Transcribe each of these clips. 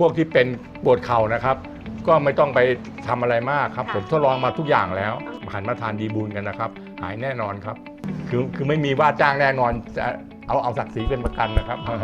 พวกที่เป็นปวดเข่านะครับ ก็ไม่ต้องไปทำอะไรมากครับค่ะผมทดลองมาทุกอย่างแล้วหันมาทานดีบูลกันนะครับ หายแน่นอนครับ คือคือไม่มีว่าจ้างแน่นอนจะเอาเอาศักดิ์ศรีเป็นประกันนะครับอ๋อ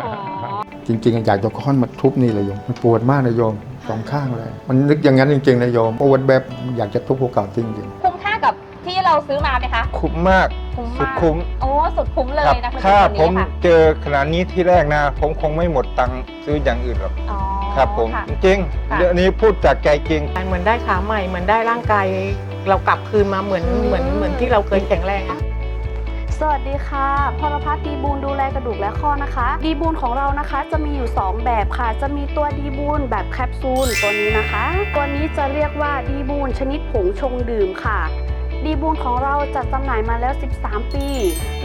จริงๆอยากจะค้อนมาทุบนี่เลยโยมมันปวดมากนะโยมสองข้างเลย มันนึกอย่างนั้นจริงๆนะโยมปวดแบบอยากจะทุบภูเขาจริงๆคุ้มค่ากับที่เราซื้อมาไหมคะคุ้มมากคุ้มสุดมากคุ้มโอ้สุดคุ้มเลครัยนะคุณถ้าตัวผมนี้ค่ะเจอขนาดนี้ที่แรกนะ ผมคงไม่หมดตังค์ซื้ออย่างอื่นหรอกอ๋อ ครับผมค่ะจริงค่ะๆเรื่องนี้พูดจากใจจริง เหมือนได้ขาใหม่เหมือนได้ร่างกายเรากลับคืนมาเหมือนอืมเหมือนเหมือนที่เราเคยแข็งแรงอะ สวัสดีค่ะ พรพัฒน์ดีบูนดูแลกระดูกและข้อนะคะ ดีบูนของเรานะคะจะมีอยู่ 2 แบบค่ะ จะมีตัวดีบูนแบบแคปซูลตัวนี้นะคะ ตัวนี้จะเรียกว่าดีบูนชนิดผงชงดื่มค่ะ ดีบูนของเราจัดจำหน่ายมาแล้ว 13 ปี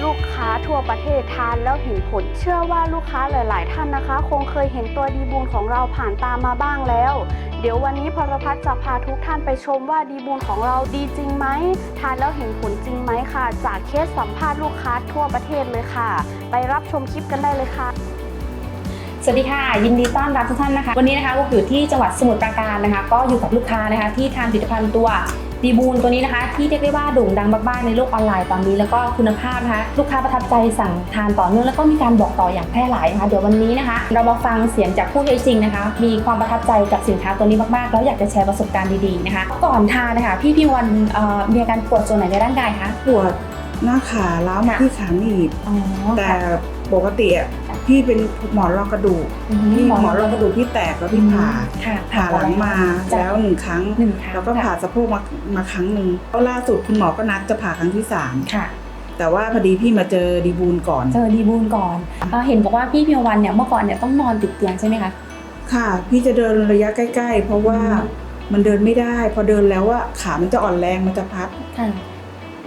ลูกค้าทั่วประเทศทานแล้วเห็นผล เชื่อว่าลูกค้าหลาย ๆ ท่านนะคะ คงเคยเห็นตัวดีบูนของเราผ่านตามมาบ้างแล้ว เดี๋ยววันนี้พรพัฒน์จะพาทุกท่านไปชมว่าดีบูนของเราดีจริงไหม ทานแล้วเห็นผลจริงไหมค่ะ จากเคสสัมภาษณ์ลูกค้าทั่วประเทศเลยค่ะ ไปรับชมคลิปกันได้เลยค่ะสวัสดีค่ะ ยินดีต้อนรับทุกท่านนะคะ วันนี้นะคะก็อยู่ที่จังหวัดสมุทรปราการนะคะ ก็อยู่กับลูกค้านะคะที่ทานผลิตภัณฑ์ตัว ดีบูนตัวนี้นะคะ ที่เรียกได้ว่าโด่งดังมากๆในโลกออนไลน์ตอนนี้แล้วก็คุณภาพนะคะลูกค้าประทับใจสั่งทานต่อเนื่องแล้วก็มีการบอกต่ออย่างแพร่หลายนะคะเดี๋ยววันนี้นะคะ เรามาฟังเสียงจากผู้ใช้จริงนะคะ มีความประทับใจกับสินค้าตัวนี้มากๆ แล้วอยากจะแชร์ประสบการณ์ดีๆนะคะ ก่อนทานนะคะพี่พี่วันเอ่อมีอาการปวดส่วนไหนในร่างกายคะปวดหน้าขาล้าวมาค่ะที่ขาหนีบอ๋อแต่ค่ะปกติอะ พี่เป็นหมอนรองกระดูกพี่หมอนรองกระดูกพี่แตกแล้วพี่ผ่าค่ะผ่าหลังมาจ้ะแล้วหนึ่งครั้งหนึ่งครั้งแล้วก็ผ่าค่ะสะโพกมามาครั้งหนึ่งแล้วล่าสุดคุณหมอก็นัดจะผ่าครั้งที่สามค่ะแต่ว่าพอดีพี่มาเจอดีบูลก่อน เจอดีบูนก่อนเอ่อเห็นบอกว่าพี่เพียววันเนี่ยเมื่อก่อนเนี่ยต้องนอนติดเตียงใช่ไหมคะค่ะ พี่จะเดินระยะใกล้ ๆ เพราะว่าอืมมันเดินไม่ได้ พอเดินแล้วว่าขามันจะอ่อนแรงมันจะพับค่ะ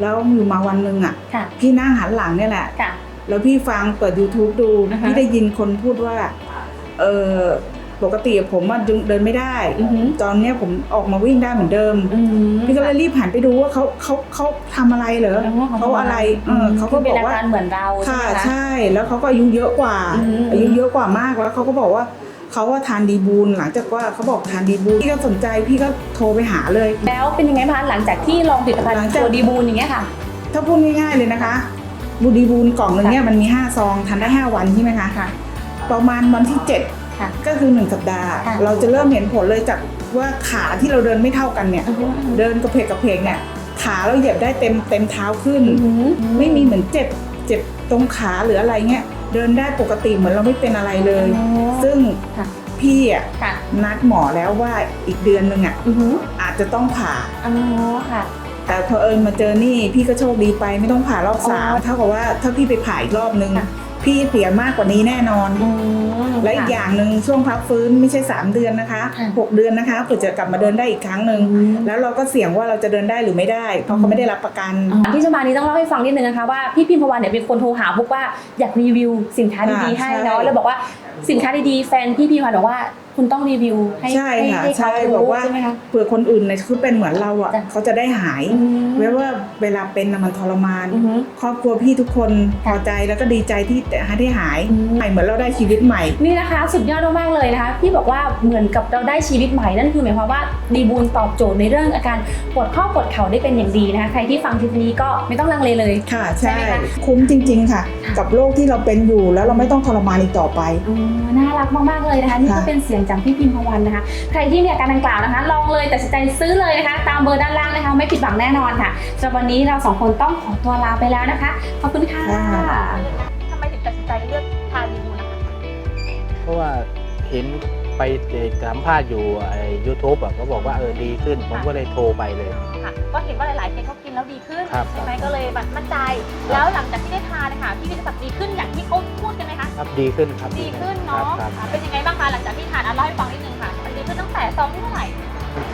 แล้วอยู่มาวันหนึ่งอะค่ะ พี่นั่งหันหลังเนี่ยแหละค่ะ แล้วพี่ฟังเปิด YouTube ดูอ่าฮะพี่ได้ยินคนพูดว่าเออปกติผมอะเดินไม่ได้อือหือตอนเนี้ยผมออกมาวิ่งได้เหมือนเดิมอืมพี่ก็เลยรีบหันไปดูว่าเขาเขาเขาทำอะไรเหรออ๋อเขาอะไรเออเขาก็คืบอกเป็นว่าอาการเหมือนเราใช่ค่ะไหมคะใช่ แล้วเขาก็อายุเยอะกว่าอืมอายุเยอะกว่ามากแล้วเขาก็บอกว่าเขาว่าทานดีบูลหลังจากว่าเขาบอกทานดีบูลพี่ก็สนใจพี่ก็โทรไปหาเลย แล้วเป็นยังไงบ้างหลังจากที่ลองผลิตภัณฑ์หลังจากตัวดีบูนอย่างเงี้ยค่ะ ถ้าพูดง่ายๆเลยนะคะ บูดีบูลกล่องหนึ่งเนี่ยมันมีห้าซองทานได้ห้าวันใช่ไหมคะค่ะ ประมาณวันที่เจ็ดค่ะก็คือ 1 สัปดาห์ ค่ะ เราจะเริ่มเห็นผลเลยจากว่าขาที่เราเดินไม่เท่ากันเนี่ยอือหือเดินกระเพกกระเพกเนี่ยขาเราเหยียบได้เต็มเต็มเท้าขึ้นอือหือไม่มีเหมือนเจ็บเจ็บตรงขาหรืออะไรเงี้ยเดินได้ปกติเหมือนเราไม่เป็นอะไรเลยอ๋อซึ่งค่ะ พี่อะค่ะนัดหมอแล้วว่าอีกเดือนหนึ่งอะอือหืออาจจะต้องผ่าอ๋อค่ะ แต่พอเอิญมาเจอนี่พี่ก็โชคดีไปไม่ต้องผ่ารอบสามอ๋อเท่ากับว่าถ้าพี่ไปผ่าอีกรอบนึงค่ะพี่เสียมากกว่านี้แน่นอนอืมและอีกอย่างหนึ่งช่วงพักฟื้นไม่ใช่ 3 เดือนนะคะค่ะ6เดือนนะคะเพื่อจะกลับมาเดินได้อีกครั้งหนึ่งอืมแล้วเราก็เสี่ยงว่าเราจะเดินได้หรือไม่ได้ เพราะเขาไม่ได้รับประกันที่จะมานี้ต้องเล่าให้ฟังนิดนึงนะคะว่าพี่พิมพวันเนี่ยเป็นคนโทรหาพวกว่าอยากรีวิวสินค้าดีๆค่ะให้เนาะใช่แล้วบอกว่าสินค้าดีๆแฟนพี่พิมพวันบอกว่า คุณต้องรีวิวให้ใช่ค่ะให้ใช่เขาบอกรู้ว่าใช่ไหมคะ เผื่อคนอื่นเนี่ยคือเป็นเหมือนเราอะจ้ะเขาจะได้หายอืมแม้ว่าเวลาเป็นน่ะมันทรมาน อือหือครอบครัวพี่ทุกคนพอใจแล้วก็ดีใจที่ให้ได้หายอืม ใหม่เหมือนเราได้ชีวิตใหม่ นี่นะคะสุดยอดมากๆเลยนะคะพี่บอกว่าเหมือนกับเราได้ชีวิตใหม่นั่นคือหมายความว่าดีบูนตอบโจทย์ในเรื่องอาการปวดข้อปวดเข่าได้เป็นอย่างดีนะคะใครที่ฟังคลิปนี้ก็ไม่ต้องลังเลเลย ค่ะ ใช่ใช่ไหมคะ คุ้มจริง ๆ ค่ะ กับโรคที่เราเป็นอยู่แล้วเราไม่ต้องทรมานอีกต่อไป อ๋อน่ารักมากๆเลยนะคะนี่ก็ค่ะ เป็นเสียงจากพี่พิมพวันนะคะ ใครที่มีอาการดังกล่าวนะคะ ลองเลยตัดสินใจซื้อเลยนะคะ ตามเบอร์ด้านล่างนะคะ ไม่ผิดหวังแน่นอนค่ะสำหรับวันนี้เราสองคนต้องขอตัวลาไปแล้วนะคะ ขอบคุณค่ะทำไมถึงตัดสินใจเลือกทานดีบูนะคะ เพราะว่าเห็น ไปสัมภาษณ์อยู่ไอ้ยูทูบอะก็บอกว่าเออดีขึ้น ผมก็เลยโทรไปเลย ค่ะ ก็เห็นว่าหลายๆเคสเขากินแล้วดีขึ้นครับ ใช่ไหมก็เลยแบบมั่นใจ แล้วหลังจากที่ได้ทานนะคะพี่วิทยาศักดิ์ดีขึ้นอย่างที่เขาพูดกันไหมคะ ครับดีขึ้นครับดีขึ้นเนาะครับอะเป็นยังไงบ้างคะหลังจากที่ทานอะเล่าให้ฟังนิดนึงค่ะ มันดีขึ้นตั้งแต่ซองที่เท่าไหร่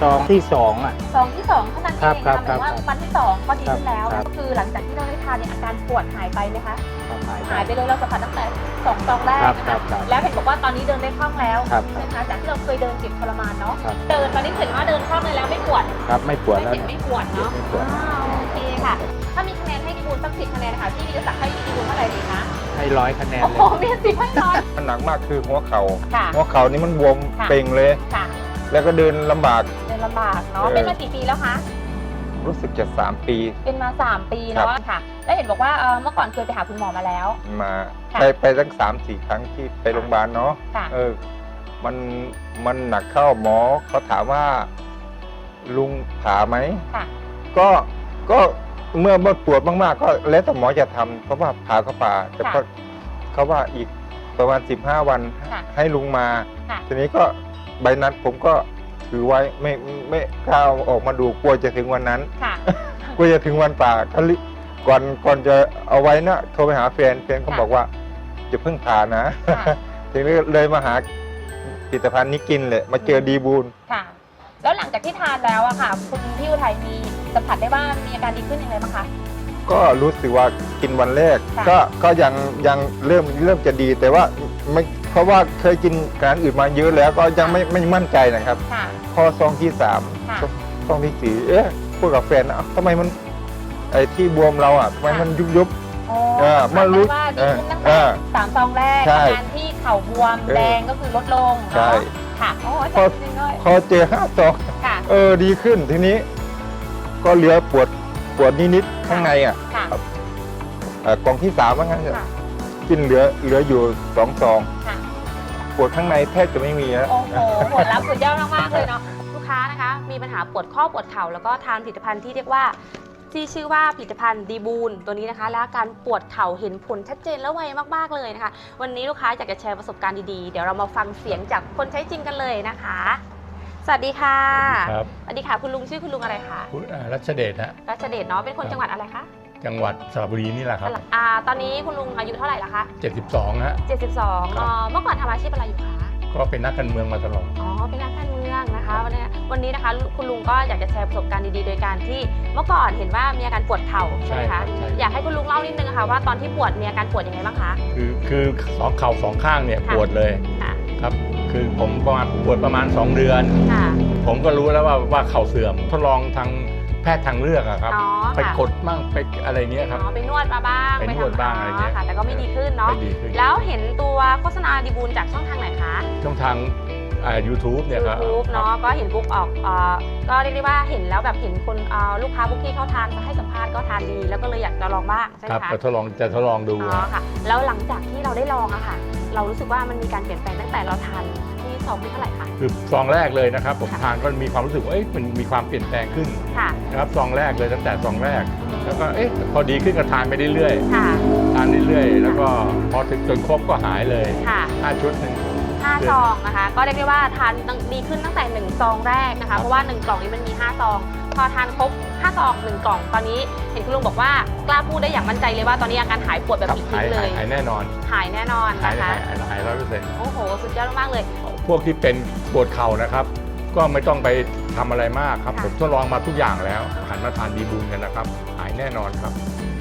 ซองที่สองอะ ซองที่สองเท่านั้นเอครับงครันะบคะหมายว่าครับวันที่สองก็ดีขึ้นแล้วครับก็คือหลังจากที่เราได้ทานเนี่ยอาการปวดหายไปไหมคะ ครับหายไป หายไปเลยเราสัมผัสตั้งแต่สองซองแรกครับนะครัคะบครับแล้วเห็นบอกว่าตอนนี้เดินได้คล่องแล้วครับใช่ไหมคะจากที่เราเคยเดินเจ็บทรมานเนาะครับ เดินตอนนี้เห็นว่าเดินคล่องเลยแล้วไม่ปวดครับไม่ปวดไม่แล้วเจ็บไม่ปวดเนาะไม่ปวดอ้าวโอเคค่ะ ถ้ามีคะแนนให้ดีบูลสักสิบคะแนนนะคะพี่วิทยาศักดิ์ให้ดีบูลเท่าไหร่ดีคะให้ร้อยคะแนนโอ้เลโหย มีสิบให้ร้อยมันหนักมากคือหัวเขาค่ะ หัวเข่านี่มันบวมค่ะ เป่งเลย ค่ะ แล้วก็เดินลำบาก เดินลำบากเนาะ เออ เป็นมากี่ปีแล้วคะ รู้สึกจะสามปี เป็นมาสามปีครัเนาะบค่ะ แล้วเห็นบอกว่าเอ่อเมื่อก่อนเคยไปหาคุณหมอมาแล้ว มาค่ะ ไปไปตั้งสามสี่ครั้งที่ไปโรงพยาบาลเนาะค่ะ เออมันมันหนักเข้าหมอเขาถามว่า ลุงผ่าไหม ค่ะ ก็ก็เมื่อปวดมากๆ ก็แล้วแต่หมอจะทำเพราะว่าผ่าก็ผ่าแต่ค่ะก็เขาว่าอีก ประมาณ 15 วันค่ะให้ลุงมา ค่ะทีนี้ก็ใบนัดผมก็ถือไว้ไม่ไม่กล้าเอาออกมาดูกลัวจะถึงวันนั้น ค่ะ กลัวจะถึงวันป่าก็รีก่อนก่อนจะเอาไว้นะโทรไปหาแฟนแฟนเขาค่ะบอกว่าจะเพิ่งผ่านะ ค่ะ ทีนี้เลยมาหาผลิตภัณฑ์นี้กินเลยมาเจอดีบูล ค่ะ แล้วหลังจากที่ทานแล้วอะค่ะ คุณพี่อุทัยมีสัมผัสได้ว่ามีอาการดีขึ้นยังไงบ้างคะ ก็รู้สึกว่ากินวันแรก ค่ะ ก็ก็ยังยังเริ่มเริ่มจะดีแต่ว่าไม่เพราะว่าเคยกินการอื่นมาเยอะแล้วก็ยังไม่ไม่มั่นใจนะครับ ค่ะข้อซองที่สามค่ะ ซองที่สี่เอ๊ะพูดกับแฟนนะเอ้าทำไมมันไอ้ที่บวมเราอะทำไมมันยุบยุบ โอ้เออสัเมื่อรู้ผัสได้ว่าดีขึ้นตั้งเอแต่อสามซองแรกใช่อาการที่เข่าบวมเออแดงก็คือลดลงใช่ เนาะค่ะโอ้ยพอจริงๆเลยพอเจอห้าซอง ค่ะ เออดีขึ้นทีนี้ ก็เหลือปวด ปวดนิดๆข้างในอะค่ะเอ่อกล่องที่สามว่างั้นเถอะค่ะกินเหลือเหลืออยู่สองซอง ค่ะ ปวดข้างในแทบจะไม่มีแล้ว โอ้โหผลลัพธ์สุดยอดมากๆเลยเนาะลูกค้านะคะ มีปัญหาปวดข้อปวดเข่าแล้วก็ทานผลิตภัณฑ์ที่เรียกว่า ที่ชื่อว่าผลิตภัณฑ์ดีบูนตัวนี้นะคะ และอาการปวดเข่าเห็นผลชัดเจนและไวมากๆเลยนะคะ วันนี้ลูกค้าอยากจะแชร์ประสบการณ์ดีๆ เดี๋ยวเรามาฟังเสียงจากคนใช้จริงกันเลยนะคะ สวัสดีค่ะครับ สวัสดีค่ะ คุณลุงชื่อคุณลุงอะไรคะคุณอ่ารัชเดชฮะ รัชเดชเนาะ เป็นคนจังหวัดอะไรคะจังหวัดสระบุรีนี่แหละครับ อ่าตอนนี้คุณลุงอายุเท่าไหร่ละคะ 72ฮะ 72ครับเอ่อเมื่อก่อนทำอาชีพอะไรอยู่คะ ก็เป็นนักการเมืองมาตลอด อ๋อ เป็นนักการเมืองนะคะ วันนี้วันนี้นะคะคุณลุงก็อยากจะแชร์ประสบการณ์ดีๆ โดยการที่เมื่อก่อนเห็นว่ามีอาการปวดเข่าใช่ไหมใช่ครัคะ บใช่ อยากให้คุณลุงเล่านิดนึงค่ะว่าตอนที่ปวดมีอาการปวดยังไงบ้างคะ คือคือสองเข่าสองข้างเนี่ยค่ะ ปวดเลยค่ะ ครับ คือผมประมาณปวดประมาณ 2 เดือน ค่ะ ผมก็รู้แล้วว่าว่าเข่าเสื่อมทดลองทางแพทย์ทางเลือกอะครับ อ๋อไปค่ะกดมั่งไปอะไรเงี้ยครับ อ๋อไปนวดมาบ้างไปนวดทำบ้างอะไรเงี้ย ค่ะแต่ก็ไม่ดีขึ้นเนาะ ไม่ดีขึ้นแล้วเห็นตัวโฆษณาดีบูลจากช่องทางไหนคะ ช่องทางอ่า YouTube เนี่ยครับทูบครัเนาะบก็เห็นปุ๊บออกเอ่อก็เรียกได้ว่าเห็นแล้วแบบเห็นคนเอ่อลูกค้าพวกที่เขาทานให้สัมภาษณ์ก็ทานดี แล้วก็เลยอยากจะลองบ้างใช่ไหคมรับคะจะทดลองจะทดลองดูอ๋อค่ะ แล้วหลังจากที่เราได้ลองอะค่ะ เรารู้สึกว่ามันมีการเปลี่ยนแปลงตั้งแต่เราทานที่ซองที่เท่าไหร่คะ คือซองแรกเลยนะครับ ผมค่ะ ทานก็มีความรู้สึกว่าเอ๊ะมันมีความเปลี่ยนแปลงขึ้นค่ะ นะครับซองแรกเลยตั้งแต่ซองแรก แล้วก็เอ๊ะพอดีขึ้นก็ทานไปเรื่อยค่ะ ๆทานเรื่อยๆแล้วก็พอถึงจนครบก็หายเลยค่ะห้าชุดหนึ่ง ห้าซองนะคะ ก็เรียกได้ว่าทานดีขึ้นตั้งแต่หนึ่งซองแรกนะครัคะ บ เพราะว่าหนึ่งกล่องนี้มันมีห้าซอง พอทานครบห้าซองหนึ่งกล่องตอนนี้เห็นคุณลุงบอกว่ากล้าพูดได้อย่างมั่นใจเลยว่าตอนนี้อาการหายปวดแบบครับปลิดหาทิ้ยงเลหายยหายแน่นอน หายแน่นอนหายนะคะหายหายร้อยเปอร์เซ็นต์โอ้โห สุดยอดมากๆเลย พวกที่เป็นปวดเข่านะครับ ก็ไม่ต้องไปทำอะไรมากครับค่ะผมทดลองมาทุกอย่างแล้วหันมาทานดีบูลกันนะครับ หายแน่นอนครับ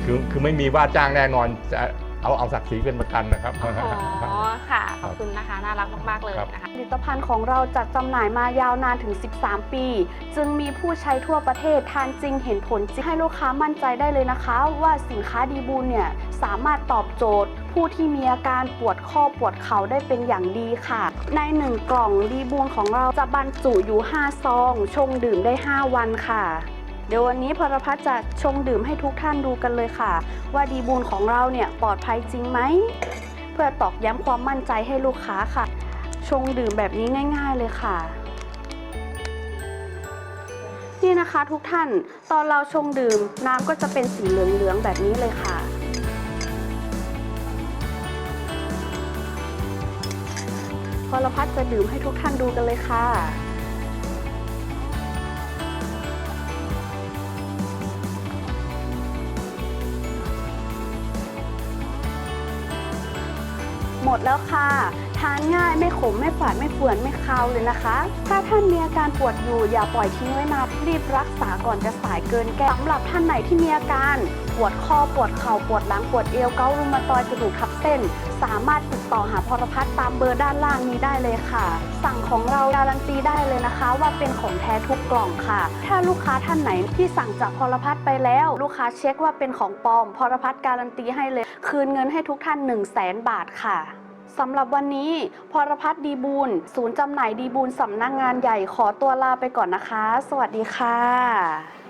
คือคือไม่มีว่าจ้างแน่นอนจะ เอาเอาศักดิ์ศรีเป็นประกันนะครับ อ๋อค่ะ ขอบคุณนะคะ น่ารักมาก ๆ เลยครับ นะคะ ผลิตภัณฑ์ของเราจัดจำหน่ายมายาวนานถึง 13 ปี จึงมีผู้ใช้ทั่วประเทศทานจริงเห็นผลจริงให้ลูกค้ามั่นใจได้เลยนะคะ ว่าสินค้าดีบูลเนี่ยสามารถตอบโจทย์ ผู้ที่มีอาการปวดข้อปวดเข่าได้เป็นอย่างดีค่ะ ใน 1 กล่องดีบูลของเราจะบรรจุอยู่ 5 ซอง ชงดื่มได้ 5 วันค่ะ เดี๋ยววันนี้พรพัฒน์จะชงดื่มให้ทุกท่านดูกันเลยค่ะ ว่าดีบูลของเราเนี่ยปลอดภัยจริงไหม เพื่อตอกย้ำความมั่นใจให้ลูกค้าค่ะ ชงดื่มแบบนี้ง่าย ๆเลยค่ะ นี่นะคะทุกท่านตอนเราชงดื่มน้ำก็จะเป็นสีเหลืองๆแบบนี้เลยค่ะพรพัฒน์จะดื่มให้ทุกท่านดูกันเลยค่ะ ดแล้วค่ะ ทานง่ายไม่ขมไม่ฝาดไม่เฟื่อนไม่คาวเลยนะคะ ถ้าท่านมีอาการปวดอยู่อย่าปล่อยทิ้งไว้นานรีบรักษาก่อนจะสายเกินแก้สำหรับท่านไหนที่มีอาการ ปวดคอปวดเข่าปวดหลังปวดเอวเการุมาตอยกระดูกทับเส้น สามารถติดต่อหาพรพัฒน์ตามเบอร์ด้านล่างนี้ได้เลยค่ะ สั่งของเราการันตีได้เลยนะคะ ว่าเป็นของแท้ทุกกล่องค่ะ ถ้าลูกค้าท่านไหนที่สั่งจากพรพัฒน์ไปแล้ว ลูกค้าเช็คว่าเป็นของปลอมพรพัฒน์การันตีให้เลย คืนเงินให้ทุกท่าน 1 0 0 0 0แสนบาทค่ะ สำหรับวันนี้พรพัฒน์ดีบูลศูนย์จำหน่ายดีบูลสำนักงงานใหญ่ขอตัวลาไปก่อนนะคะ สวัสดีค่ะ